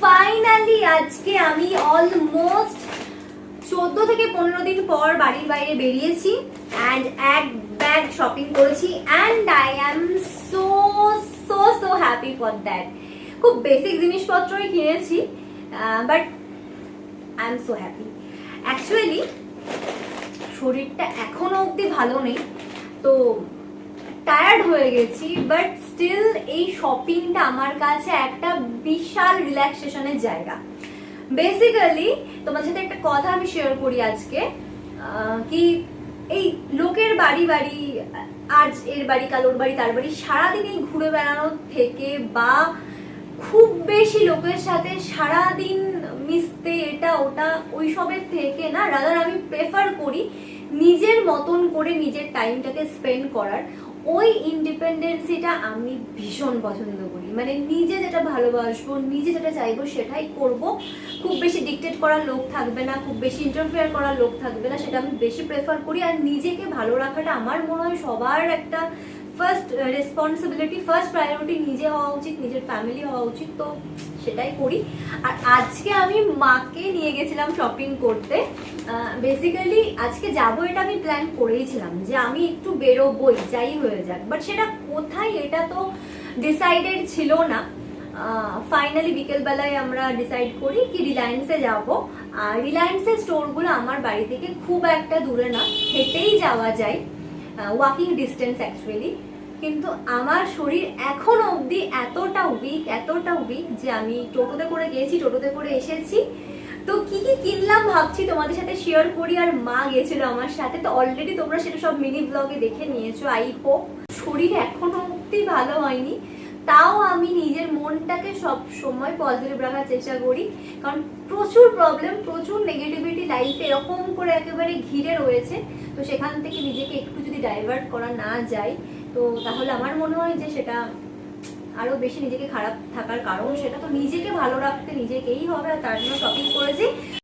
Finally আজকে আমি almost চোদ্দ থেকে পনেরো দিন পর বাড়ির বাইরে বেরিয়েছি অ্যান্ড এক ব্যাগ শপিং করেছি and I am so so so happy for that খুব বেসিক জিনিসপত্রই কিনেছি but I am so happy actually শরীরটা এখনও অবধি ভালো নেই, তো টায়ার্ড হয়ে গেছি বাট স্টিল এই শপিংটা আমার কাছে একটা বিশাল রিল্যাক্সেশনের জায়গা। বেসিক্যালি তোমার সাথে একটা কথা আমি শেয়ার করি আজকে কি এই লোকের বাড়ি বাড়ি, আজ এর বাড়ি, কাল ওর বাড়ি, তার বাড়ি সারাদিন এই ঘুরে বেড়ানোর থেকে বা খুব বেশি লোকের সাথে সারাদিন মিশতে এটা, ওটা ওইসবের থেকে না রাদার আমি প্রেফার করি নিজের মতন করে নিজের টাইমটাকে স্পেন্ড করার। ওই ইন্ডিপেন্ডেন্সিটা আমি ভীষণ পছন্দ করি। মানে নিজে যেটা ভালোবাসবো, নিজে যেটা চাইব সেটাই করব। খুব বেশি ডিকটেট করার লোক থাকবে না, খুব বেশি ইন্টারফেয়ার করার লোক থাকবে না, সেটা আমি বেশি প্রেফার করি। আর নিজেকে ভালো রাখাটা আমার মনে হয় সবার একটা ফার্স্ট রেসপন্সিবিলিটি ফার্স্ট প্রায়োরিটি নিজে হওয়া উচিত, নিজের ফ্যামিলি হওয়া উচিত, তো সেটাই করি। আর আজকে আমি মাকে নিয়ে গেছিলাম শপিং করতে। বেসিক্যালি আজকে যাব এটা আমি প্ল্যান করেইছিলাম যে আমি একটু বেরোবই, যাই হয়ে যাক। বাট সেটা কোথায় এটা তো ডিসাইডেড ছিল না। ফাইনালি বিকেলবেলায় আমরা ডিসাইড করি কি রিলায়েন্সে যাব। আর রিলায়েন্সের স্টোরগুলো আমার বাড়ি থেকে খুব একটা দূরে না, হেঁটেই যাওয়া যায়। ওয়াকিং ডিস্টেন্স অ্যাকচুয়ালি কিন্তু আমার শরীর এখনও অবধি এতটা উইক এতটা উইক যে আমি টোটোতে করে গেছি, টোটোতে করে এসেছি। তো কি কি কিনলাম ভাবছি তোমাদের সাথে শেয়ার করি, আর মা গেছিল আমার সাথে। তো অলরেডি তোমরা সেটা সব মিনি ব্লগে দেখে নিয়েছো আই হোপ শরীর এখনও অবধি ভালো হয়নি। তাও আমি নিজের মনটাকে সব সময় পজিটিভ রাখার চেষ্টা করি। কারণ প্রচুর প্রবলেম প্রচুর নেগেটিভিটি লাইফে এরকম করে একেবারে ঘিরে রয়েছে। তো সেখান থেকে নিজেকে একটু যদি ডাইভার্ট করা না যায়, তো তাহলে আমার মনে হয় যে সেটা আরও বেশি নিজেকে খারাপ থাকার কারণ। সেটা তো নিজেকে ভালো রাখতে নিজেকেই হবে আর তার জন্য শপিং করেছি।